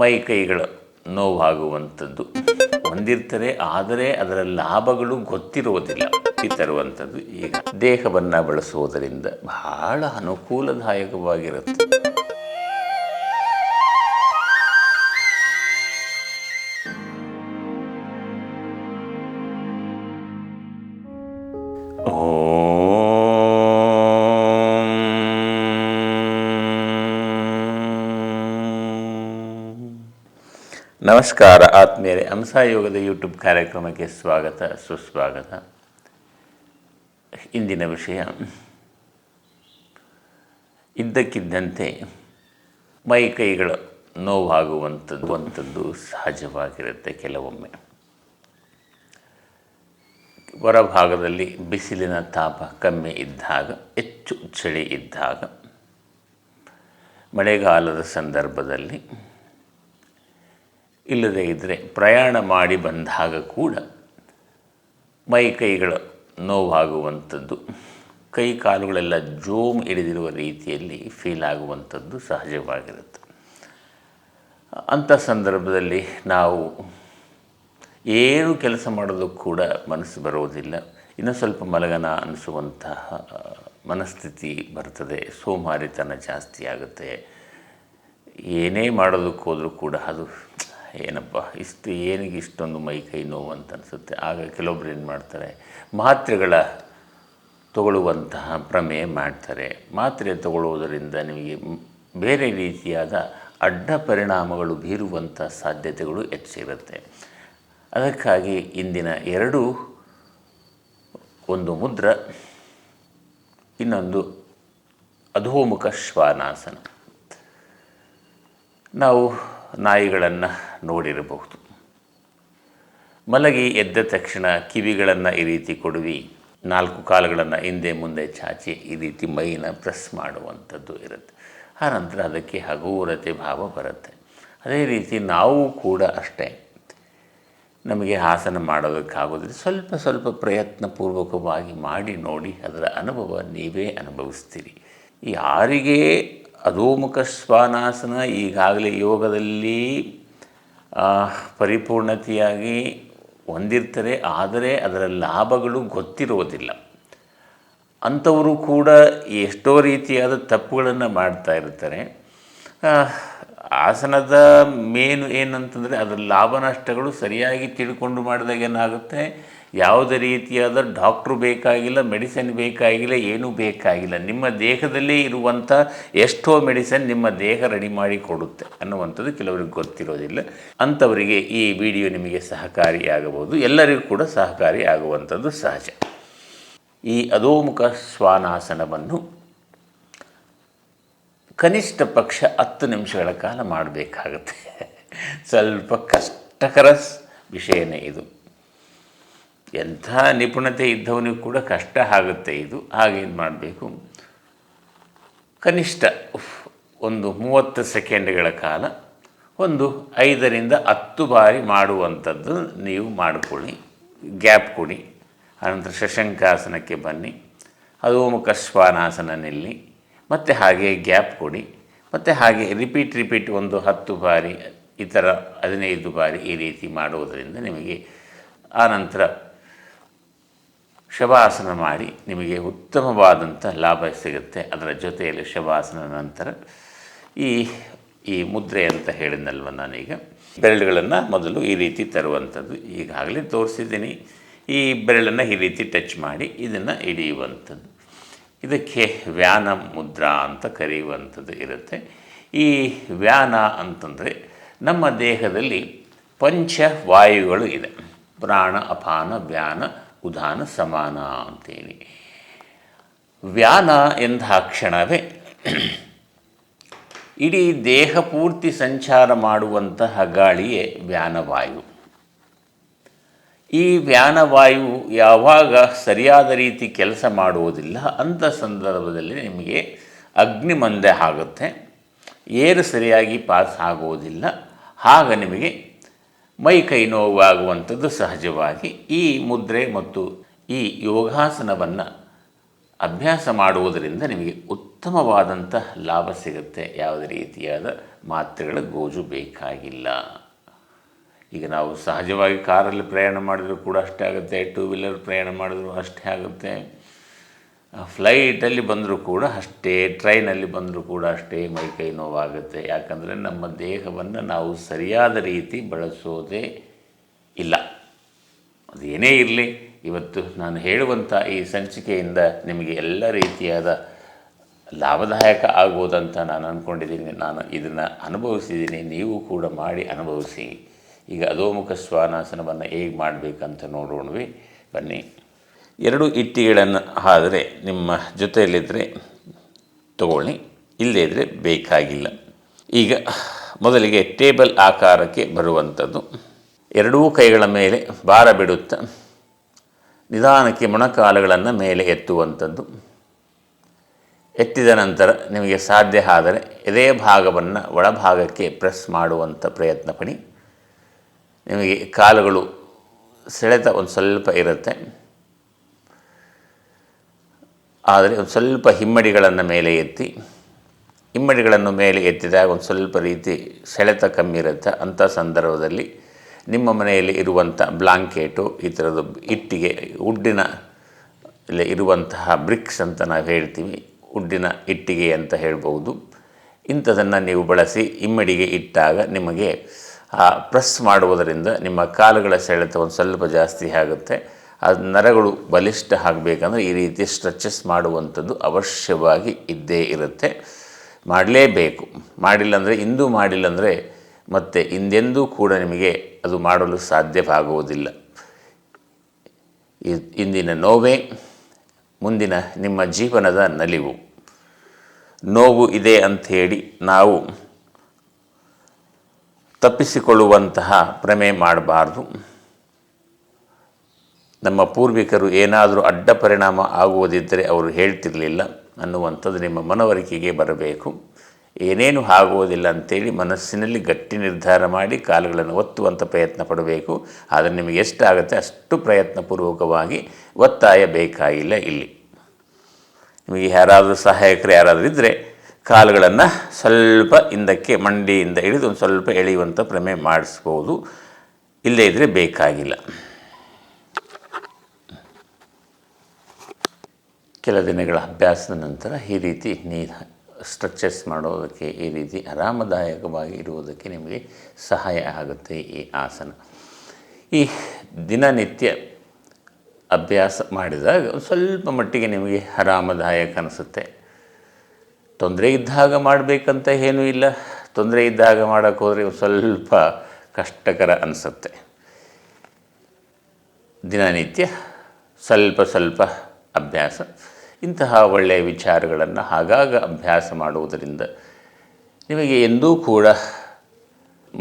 ಮೈ ಕೈಗಳು ನೋವಾಗುವಂಥದ್ದು. ಹೊಂದಿರ್ತಾರೆ, ಆದರೆ ಅದರ ಲಾಭಗಳು ಗೊತ್ತಿರುವುದಿಲ್ಲ. ಈ ತರುವಂಥದ್ದು ಈಗ ದೇಹವನ್ನು ಬಳಸುವುದರಿಂದ ಬಹಳ ಅನುಕೂಲದಾಯಕವಾಗಿರುತ್ತೆ. ನಮಸ್ಕಾರ, ಆತ್ಮೀಯರೇ. ಯೋಗದ ಯೂಟ್ಯೂಬ್ ಕಾರ್ಯಕ್ರಮಕ್ಕೆ ಸ್ವಾಗತ, ಸುಸ್ವಾಗತ. ಇಂದಿನ ವಿಷಯ, ಇದ್ದಕ್ಕಿದ್ದಂತೆ ಮೈ ಕೈಗಳು ನೋವಾಗುವಂಥದ್ದು ಅಂಥದ್ದು ಸಹಜವಾಗಿರುತ್ತೆ ಕೆಲವೊಮ್ಮೆ. ಹೊರಭಾಗದಲ್ಲಿ ಬಿಸಿಲಿನ ತಾಪ ಕಮ್ಮಿ ಇದ್ದಾಗ, ಹೆಚ್ಚು ಚಳಿ ಇದ್ದಾಗ, ಮಳೆಗಾಲದ ಸಂದರ್ಭದಲ್ಲಿ ಇಲ್ಲದೇ ಇದ್ದರೆ ಪ್ರಯಾಣ ಮಾಡಿ ಬಂದಾಗ ಕೂಡ ಮೈ ಕೈಗಳು ನೋವಾಗುವಂಥದ್ದು, ಕೈ ಕಾಲುಗಳೆಲ್ಲ ಜೋಮ್ ಹಿಡಿದಿರುವ ರೀತಿಯಲ್ಲಿ ಫೀಲ್ ಆಗುವಂಥದ್ದು ಸಹಜವಾಗಿರುತ್ತೆ. ಅಂಥ ಸಂದರ್ಭದಲ್ಲಿ ನಾವು ಏನು ಕೆಲಸ ಮಾಡೋದಕ್ಕೂ ಕೂಡ ಮನಸ್ಸು ಬರುವುದಿಲ್ಲ. ಇನ್ನೂ ಸ್ವಲ್ಪ ಮಲಗನ ಅನಿಸುವಂತಹ ಮನಸ್ಥಿತಿ ಬರ್ತದೆ, ಸೋಮಾರಿತನ ಜಾಸ್ತಿ ಆಗುತ್ತೆ. ಏನೇ ಮಾಡೋದಕ್ಕೆ ಹೋದರೂ ಕೂಡ ಅದು ಏನಪ್ಪ, ಇಷ್ಟು ಏನಿಗೆ ಇಷ್ಟೊಂದು ಮೈ ಕೈ ನೋವು ಅಂತ ಅನಿಸುತ್ತೆ? ಆಗ ಕೆಲವೊಬ್ರು ಏನು ಮಾಡ್ತಾರೆ? ಮಾತ್ರೆಗಳ ತಗೊಳ್ಳುವಂತಹ ಭ್ರಮೆ ಮಾಡ್ತಾರೆ. ಮಾತ್ರೆ ತಗೊಳ್ಳುವುದರಿಂದ ನಿಮಗೆ ಬೇರೆ ರೀತಿಯಾದ ಅಡ್ಡ ಪರಿಣಾಮಗಳು ಬೀರುವಂಥ ಸಾಧ್ಯತೆಗಳು ಹೆಚ್ಚಿರುತ್ತೆ. ಅದಕ್ಕಾಗಿ ಇಂದಿನ ಎರಡು ಒಂದು ಮುದ್ರ, ಇನ್ನೊಂದು ಅಧೋಮುಖ ಶ್ವಾನಾಸನ. ನಾವು ನಾಯಿಗಳನ್ನು ನೋಡಿರಬಹುದು. ಮಲಗಿ ಎದ್ದ ತಕ್ಷಣ ಕಿವಿಗಳನ್ನು ಈ ರೀತಿ ಕೊಡುವಿ. ನಾಲ್ಕು ಕಾಲುಗಳನ್ನು ಹಿಂದೆ ಮುಂದೆ ಚಾಚಿ ಈ ರೀತಿ ಮೈನ ಪ್ರೆಸ್ ಮಾಡುವಂಥದ್ದು ಇರುತ್ತೆ. ಆನಂತರ ಅದಕ್ಕೆ ಹಗೂರತೆ ಭಾವ ಬರುತ್ತೆ. ಅದೇ ರೀತಿ ನಾವು ಕೂಡ ಅಷ್ಟೇ. ನಮಗೆ ಆಸನ ಮಾಡೋದಕ್ಕಾಗೋದ್ರೆ ಸ್ವಲ್ಪ ಸ್ವಲ್ಪ ಪ್ರಯತ್ನಪೂರ್ವಕವಾಗಿ ಮಾಡಿ ನೋಡಿ ಅದರ ಅನುಭವ ನೀವೇ ಅನುಭವಿಸ್ತೀರಿ. ಯಾರಿಗೆ ಅಧೋಮುಖ ಶ್ವಾನಾಸನ ಈಗಾಗಲೇ ಯೋಗದಲ್ಲಿ ಪರಿಪೂರ್ಣತೆಯಾಗಿ ಹೊಂದಿರ್ತಾರೆ. ಆದರೆ ಅದರ ಲಾಭಗಳು ಗೊತ್ತಿರುವುದಿಲ್ಲ ಅಂಥವರು ಕೂಡ ಎಷ್ಟೋ ರೀತಿಯಾದ ತಪ್ಪುಗಳನ್ನು ಮಾಡ್ತಾ ಇರ್ತಾರೆ. ಆಸನದ ಮೇನು ಏನಂತಂದರೆ ಅದರ ಲಾಭ ನಷ್ಟಗಳು ಸರಿಯಾಗಿ ತಿಳ್ಕೊಂಡು ಮಾಡಿದಾಗ ಏನಾಗುತ್ತೆ? ಯಾವುದೇ ರೀತಿಯಾದ ಡಾಕ್ಟ್ರು ಬೇಕಾಗಿಲ್ಲ, ಮೆಡಿಸಿನ್ ಬೇಕಾಗಿಲ್ಲ, ಏನೂ ಬೇಕಾಗಿಲ್ಲ. ನಿಮ್ಮ ದೇಹದಲ್ಲೇ ಇರುವಂಥ ಎಷ್ಟೋ ಮೆಡಿಸಿನ್ ನಿಮ್ಮ ದೇಹ ರೆಡಿ ಮಾಡಿ ಕೊಡುತ್ತೆ ಅನ್ನುವಂಥದ್ದು ಕೆಲವರಿಗೆ ಗೊತ್ತಿರೋದಿಲ್ಲ. ಅಂಥವರಿಗೆ ಈ ವಿಡಿಯೋ ನಿಮಗೆ ಸಹಕಾರಿಯಾಗಬಹುದು. ಎಲ್ಲರಿಗೂ ಕೂಡ ಸಹಕಾರಿ ಆಗುವಂಥದ್ದು ಸಹಜ. ಈ ಅಧೋಮುಖ ಶ್ವಾನಾಸನವನ್ನು ಕನಿಷ್ಠ ಪಕ್ಷ ಹತ್ತು ನಿಮಿಷಗಳ ಕಾಲ ಮಾಡಬೇಕಾಗುತ್ತೆ. ಸ್ವಲ್ಪ ಕಷ್ಟಕರ ವಿಷಯನೇ ಇದು. ಎಂಥ ನಿಪುಣತೆ ಇದ್ದವನಿಗೂ ಕೂಡ ಕಷ್ಟ ಆಗುತ್ತೆ ಇದು. ಹಾಗೇನು ಮಾಡಬೇಕು? ಕನಿಷ್ಠ ಒಂದು ಮೂವತ್ತು ಸೆಕೆಂಡ್ಗಳ ಕಾಲ, ಒಂದು ಐದರಿಂದ ಹತ್ತು ಬಾರಿ ಮಾಡುವಂಥದ್ದು ನೀವು ಮಾಡಿಕೊಳ್ಳಿ. ಗ್ಯಾಪ್ ಕೊಡಿ. ಆನಂತರ ಶಶಂಕಾಸನಕ್ಕೆ ಬನ್ನಿ. ಅಧೋಮುಖ ಶ್ವಾನಾಸನ ನಿಲ್ಲಿ. ಮತ್ತು ಹಾಗೆ ಗ್ಯಾಪ್ ಕೊಡಿ. ಮತ್ತು ಹಾಗೆ ರಿಪೀಟ್ ರಿಪೀಟ್ ಒಂದು ಹತ್ತು ಬಾರಿ, ಈ ಥರ ಹದಿನೈದು ಬಾರಿ ಈ ರೀತಿ ಮಾಡುವುದರಿಂದ ನಿಮಗೆ ಆನಂತರ ಶವಾಸನ ಮಾಡಿ ನಿಮಗೆ ಉತ್ತಮವಾದಂಥ ಲಾಭ ಸಿಗುತ್ತೆ. ಅದರ ಜೊತೆಯಲ್ಲಿ ಶವಾಸನ ನಂತರ ಈ ಈ ಮುದ್ರೆ ಅಂತ ಹೇಳಿದ್ನಲ್ವ ನಾನೀಗ? ಬೆರಳುಗಳನ್ನು ಮೊದಲು ಈ ರೀತಿ ತರುವಂಥದ್ದು. ಈಗಾಗಲೇ ತೋರಿಸಿದ್ದೀನಿ. ಈ ಬೆರಳನ್ನು ಈ ರೀತಿ ಟಚ್ ಮಾಡಿ ಇದನ್ನು ಹಿಡಿಯುವಂಥದ್ದು. ಇದಕ್ಕೆ ವ್ಯಾನ ಮುದ್ರಾ ಅಂತ ಕರೆಯುವಂಥದ್ದು ಇರುತ್ತೆ. ಈ ವ್ಯಾನ ಅಂತಂದರೆ ನಮ್ಮ ದೇಹದಲ್ಲಿ ಪಂಚ ವಾಯುಗಳು ಇದೆ. ಪ್ರಾಣ, ಅಪಾನ, ವ್ಯಾನ, ಉದಾನ, ಸಮಾನ ಅಂತೇಳಿ. ವ್ಯಾನ ಎಂದ ಕ್ಷಣವೇ ಇಡೀ ದೇಹ ಪೂರ್ತಿ ಸಂಚಾರ ಮಾಡುವಂತಹ ಗಾಳಿಯೇ ವ್ಯಾನವಾಯು. ಈ ವ್ಯಾನವಾಯು ಯಾವಾಗ ಸರಿಯಾದ ರೀತಿ ಕೆಲಸ ಮಾಡುವುದಿಲ್ಲ ಅಂಥ ಸಂದರ್ಭದಲ್ಲಿ ನಿಮಗೆ ಅಗ್ನಿ ಮಂದೆ ಆಗುತ್ತೆ. ಏರು ಸರಿಯಾಗಿ ಪಾಸ್ ಆಗುವುದಿಲ್ಲ. ಆಗ ನಿಮಗೆ ಮೈ ಕೈ ನೋವಾಗುವಂಥದ್ದು ಸಹಜವಾಗಿ ಈ ಮುದ್ರೆ ಮತ್ತು ಈ ಯೋಗಾಸನವನ್ನು ಅಭ್ಯಾಸ ಮಾಡುವುದರಿಂದ ನಿಮಗೆ ಉತ್ತಮವಾದಂಥ ಲಾಭ ಸಿಗುತ್ತೆ. ಯಾವುದೇ ರೀತಿಯಾದ ಮಾತ್ರೆಗಳ ಗೋಜು ಬೇಕಾಗಿಲ್ಲ. ಈಗ ನಾವು ಸಹಜವಾಗಿ ಕಾರಲ್ಲಿ ಪ್ರಯಾಣ ಮಾಡಿದರೂ ಕೂಡ ಅಷ್ಟೇ ಆಗುತ್ತೆ ಟೂ ವೀಲರ್ ಪ್ರಯಾಣ ಮಾಡಿದರೂ ಅಷ್ಟೇ ಆಗುತ್ತೆ. ಫ್ಲೈಟಲ್ಲಿ ಬಂದರೂ ಕೂಡ ಅಷ್ಟೇ ಟ್ರೈನಲ್ಲಿ ಬಂದರೂ ಕೂಡ ಅಷ್ಟೇ ಮೈಕೈ ನೋವಾಗುತ್ತೆ. ಯಾಕಂದರೆ ನಮ್ಮ ದೇಹವನ್ನು ನಾವು ಸರಿಯಾದ ರೀತಿ ಬಳಸೋದೇ ಇಲ್ಲ. ಅದೇನೇ ಇರಲಿ, ಇವತ್ತು ನಾನು ಹೇಳುವಂಥ ಈ ಸಂಚಿಕೆಯಿಂದ ನಿಮಗೆ ಎಲ್ಲ ರೀತಿಯಾದ ಲಾಭದಾಯಕ ಆಗ್ಬೋದಂತ ನಾನು ಅಂದ್ಕೊಂಡಿದ್ದೀನಿ ನಾನು ಇದನ್ನು ಅನುಭವಿಸಿದ್ದೀನಿ, ನೀವು ಕೂಡ ಮಾಡಿ ಅನುಭವಿಸಿ. ಈಗ ಅಧೋಮುಖ ಶ್ವಾನಾಸನವನ್ನು ಹೇಗೆ ಮಾಡಬೇಕಂತ ನೋಡೋಣವಿ. ಬನ್ನಿ. ಎರಡು ಇಟ್ಟಿಗೆಗಳನ್ನು ಆದರೆ ನಿಮ್ಮ ಜೊತೆಯಲ್ಲಿದ್ದರೆ ತಗೊಳ್ಳಿ, ಇಲ್ಲದೇ ಇದ್ದರೆ ಬೇಕಾಗಿಲ್ಲ. ಈಗ ಮೊದಲಿಗೆ ಟೇಬಲ್ ಆಕಾರಕ್ಕೆ ಬರುವಂಥದ್ದು. ಎರಡೂ ಕೈಗಳ ಮೇಲೆ ಭಾರ ಬಿಡುತ್ತಾ ನಿಧಾನಕ್ಕೆ ಮೊಣಕಾಲುಗಳನ್ನು ಮೇಲೆ ಎತ್ತುವಂಥದ್ದು. ಎತ್ತಿದ ನಂತರ ನಿಮಗೆ ಸಾಧ್ಯ ಆದರೆ ಎದೆಯ ಭಾಗವನ್ನು ಒಳಭಾಗಕ್ಕೆ ಪ್ರೆಸ್ ಮಾಡುವಂಥ ಪ್ರಯತ್ನ ಪಡಿ. ನಿಮಗೆ ಕಾಲುಗಳು ಸೆಳೆತ ಒಂದು ಸ್ವಲ್ಪ ಇರುತ್ತೆ. ಆದರೆ ಒಂದು ಸ್ವಲ್ಪ ಹಿಮ್ಮಡಿಗಳನ್ನು ಮೇಲೆ ಎತ್ತಿ, ಹಿಮ್ಮಡಿಗಳನ್ನು ಮೇಲೆ ಎತ್ತಿದಾಗ ಒಂದು ಸ್ವಲ್ಪ ರೀತಿ ಸೆಳೆತ ಕಮ್ಮಿ ಇರುತ್ತೆ. ಅಂಥ ಸಂದರ್ಭದಲ್ಲಿ ನಿಮ್ಮ ಮನೆಯಲ್ಲಿ ಇರುವಂಥ ಬ್ಲಾಂಕೆಟು, ಈ ಥರದ್ದು ಇಟ್ಟಿಗೆ, ಉಡ್ಡಿನ ಇಲ್ಲಿ ಇರುವಂತಹ ಬ್ರಿಕ್ಸ್ ಅಂತ ನಾವು ಹೇಳ್ತೀವಿ, ಉಡ್ಡಿನ ಇಟ್ಟಿಗೆ ಅಂತ ಹೇಳ್ಬೋದು. ಇಂಥದನ್ನು ನೀವು ಬಳಸಿ ಇಮ್ಮಡಿಗೆ ಇಟ್ಟಾಗ ನಿಮಗೆ ಪ್ರೆಸ್ ಮಾಡುವುದರಿಂದ ನಿಮ್ಮ ಕಾಲುಗಳ ಸೆಳೆತ ಒಂದು ಸ್ವಲ್ಪ ಜಾಸ್ತಿ ಆಗುತ್ತೆ. ಆ ನರಗಳು ಬಲಿಷ್ಠ ಆಗಬೇಕಂದ್ರೆ ಈ ರೀತಿ ಸ್ಟ್ರೆಚಸ್ ಮಾಡುವಂಥದ್ದು ಅವಶ್ಯವಾಗಿ ಇದ್ದೇ ಇರುತ್ತೆ. ಮಾಡಲೇಬೇಕು. ಮಾಡಿಲ್ಲ ಅಂದರೆ ಇಂದು ಮಾಡಿಲ್ಲ ಅಂದರೆ ಮತ್ತು ಹಿಂದೆಂದೂ ಕೂಡ ನಿಮಗೆ ಅದು ಮಾಡಲು ಸಾಧ್ಯವಾಗುವುದಿಲ್ಲ. ಇಂದಿನ ನೋವೇ, ಮುಂದಿನ ನಿಮ್ಮ ಜೀವನದ ನಲಿವು. ನೋವು ಇದೆ ಅಂಥೇಳಿ ನಾವು ತಪ್ಪಿಸಿಕೊಳ್ಳುವಂತಹ ಪ್ರಮೆ ಮಾಡಬಾರ್ದು. ನಮ್ಮ ಪೂರ್ವಿಕರು ಏನಾದರೂ ಅಡ್ಡ ಪರಿಣಾಮ ಆಗುವುದಿದ್ದರೆ ಅವರು ಹೇಳ್ತಿರಲಿಲ್ಲ. ಅನ್ನುವಂಥದ್ದು ನಿಮ್ಮ ಮನವರಿಕೆಗೆ ಬರಬೇಕು. ಏನೇನು ಆಗುವುದಿಲ್ಲ ಅಂತೇಳಿ ಮನಸ್ಸಿನಲ್ಲಿ ಗಟ್ಟಿ ನಿರ್ಧಾರ ಮಾಡಿ ಕಾಲುಗಳನ್ನು ಒತ್ತುವಂಥ ಪ್ರಯತ್ನ ಪಡಬೇಕು. ಆದರೆ ನಿಮಗೆ ಎಷ್ಟಾಗುತ್ತೆ ಅಷ್ಟು ಪ್ರಯತ್ನಪೂರ್ವಕವಾಗಿ ಒತ್ತಾಯ ಬೇಕಾಗಿಲ್ಲ ಇಲ್ಲಿ. ನಿಮಗೆ ಯಾರಾದರೂ ಸಹಾಯಕರು ಯಾರಾದರೂ ಇದ್ದರೆ ಕಾಲುಗಳನ್ನು ಸ್ವಲ್ಪ ಹಿಂದಕ್ಕೆ, ಮಂಡಿಯಿಂದ ಹಿಡಿದು ಒಂದು ಸ್ವಲ್ಪ ಎಳೆಯುವಂಥ ಪ್ರಮೆ ಮಾಡಿಸ್ಬೋದು. ಇಲ್ಲದೇ ಇದ್ದರೆ ಬೇಕಾಗಿಲ್ಲ. ಕೆಲ ದಿನಗಳ ಅಭ್ಯಾಸದ ನಂತರ ಈ ರೀತಿ ನೀ ಸ್ಟ್ರೆಚಸ್ ಮಾಡೋದಕ್ಕೆ, ಈ ರೀತಿ ಆರಾಮದಾಯಕವಾಗಿ ಇರುವುದಕ್ಕೆ ನಿಮಗೆ ಸಹಾಯ ಆಗುತ್ತೆ ಈ ಆಸನ. ಈ ದಿನನಿತ್ಯ ಅಭ್ಯಾಸ ಮಾಡಿದಾಗ ಸ್ವಲ್ಪ ಮಟ್ಟಿಗೆ ನಿಮಗೆ ಆರಾಮದಾಯಕ ಅನಿಸುತ್ತೆ. ತೊಂದರೆ ಇದ್ದಾಗ ಮಾಡಬೇಕಂತ ಏನೂ ಇಲ್ಲ. ತೊಂದರೆ ಇದ್ದಾಗ ಮಾಡೋಕ್ಕೆ ಹೋದರೆ ಸ್ವಲ್ಪ ಕಷ್ಟಕರ ಅನಿಸುತ್ತೆ. ದಿನನಿತ್ಯ ಸ್ವಲ್ಪ ಸ್ವಲ್ಪ ಅಭ್ಯಾಸ. ಇಂತಹ ಒಳ್ಳೆಯ ವಿಚಾರಗಳನ್ನು ಆಗಾಗ ಅಭ್ಯಾಸ ಮಾಡುವುದರಿಂದ ನಿಮಗೆ ಎಂದೂ ಕೂಡ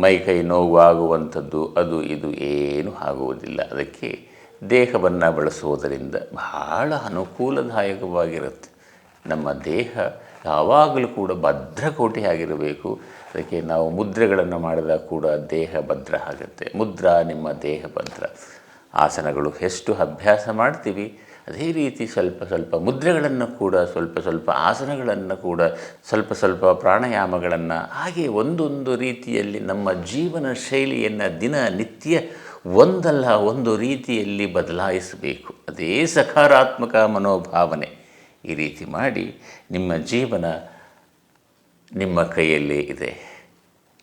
ಮೈಕೈ ನೋವು ಆಗುವಂಥದ್ದು ಅದು ಇದು ಏನೂ ಆಗುವುದಿಲ್ಲ. ಅದಕ್ಕೆ ದೇಹವನ್ನು ಬಳಸುವುದರಿಂದ ಬಹಳ ಅನುಕೂಲದಾಯಕವಾಗಿರುತ್ತೆ. ನಮ್ಮ ದೇಹ ಯಾವಾಗಲೂ ಕೂಡ ಭದ್ರಕೋಟೆಯಾಗಿರಬೇಕು. ಅದಕ್ಕೆ ನಾವು ಮುದ್ರೆಗಳನ್ನು ಮಾಡಿದಾಗ ಕೂಡ ದೇಹ ಭದ್ರ ಆಗುತ್ತೆ. ಮುದ್ರಾ ನಿಮ್ಮ ದೇಹ ಭದ್ರ. ಆಸನಗಳು ಎಷ್ಟು ಅಭ್ಯಾಸ ಮಾಡ್ತೀವಿ. ಅದೇ ರೀತಿ ಸ್ವಲ್ಪ ಸ್ವಲ್ಪ ಮುದ್ರೆಗಳನ್ನು ಕೂಡ, ಸ್ವಲ್ಪ ಸ್ವಲ್ಪ ಆಸನಗಳನ್ನು ಕೂಡ, ಸ್ವಲ್ಪ ಸ್ವಲ್ಪ ಪ್ರಾಣಾಯಾಮಗಳನ್ನು ಹಾಗೆ ಒಂದೊಂದು ರೀತಿಯಲ್ಲಿ ನಮ್ಮ ಜೀವನ ಶೈಲಿಯನ್ನು ದಿನನಿತ್ಯ ಒಂದಲ್ಲ ಒಂದು ರೀತಿಯಲ್ಲಿ ಬದಲಾಯಿಸಬೇಕು. ಅದೇ ಸಕಾರಾತ್ಮಕ ಮನೋಭಾವನೆ. ಈ ರೀತಿ ಮಾಡಿ ನಿಮ್ಮ ಜೀವನ ನಿಮ್ಮ ಕೈಯಲ್ಲೇ ಇದೆ.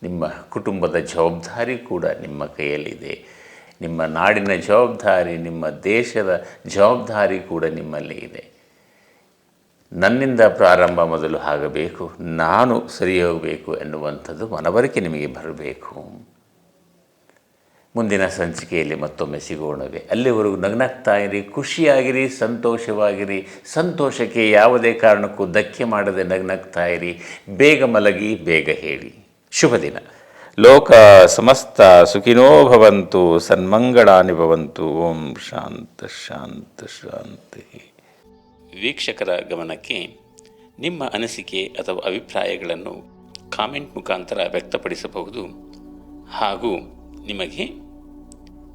ನಿಮ್ಮ ಕುಟುಂಬದ ಜವಾಬ್ದಾರಿ ಕೂಡ ನಿಮ್ಮ ಕೈಯಲ್ಲಿದೆ. ನಿಮ್ಮ ನಾಡಿನ ಜವಾಬ್ದಾರಿ, ನಿಮ್ಮ ದೇಶದ ಜವಾಬ್ದಾರಿ ಕೂಡ ನಿಮ್ಮಲ್ಲಿ ಇದೆ. ನನ್ನಿಂದ ಪ್ರಾರಂಭ ಮೊದಲು ಆಗಬೇಕು, ನಾನು ಸರಿ ಹೋಗಬೇಕು ಎನ್ನುವಂಥದ್ದು ಮನವರಿಕೆ ನಿಮಗೆ ಬರಬೇಕು. ಮುಂದಿನ ಸಂಚಿಕೆಯಲ್ಲಿ ಮತ್ತೊಮ್ಮೆ ಸಿಗೋಣವೇ. ಅಲ್ಲಿವರೆಗೂ ನಗ್ನಾಗ್ತಾ ಇರಿ ಖುಷಿಯಾಗಿರಿ, ಸಂತೋಷವಾಗಿರಿ. ಸಂತೋಷಕ್ಕೆ ಯಾವುದೇ ಕಾರಣಕ್ಕೂ ಧಕ್ಕೆ ಮಾಡದೆ ನಗ್ನಾಗ್ತಾ ಇರಿ ಬೇಗ ಮಲಗಿ, ಬೇಗ ಹೇಳಿ. ಶುಭ ದಿನ. ಲೋಕ ಸಮಸ್ತ ಸುಖಿನೋ ಭವಂತು, ಸನ್ಮಂಗಳಾನಿ ಭವಂತು. ಓಂ ಶಾಂತ ಶಾಂತ, ಶಾಂತಿ. ವೀಕ್ಷಕರ ಗಮನಕ್ಕೆ ನಿಮ್ಮ ಅನಿಸಿಕೆ ಅಥವಾ ಅಭಿಪ್ರಾಯಗಳನ್ನು ಕಾಮೆಂಟ್ ಮುಖಾಂತರ ವ್ಯಕ್ತಪಡಿಸಬಹುದು ಹಾಗೂ ನಿಮಗೆ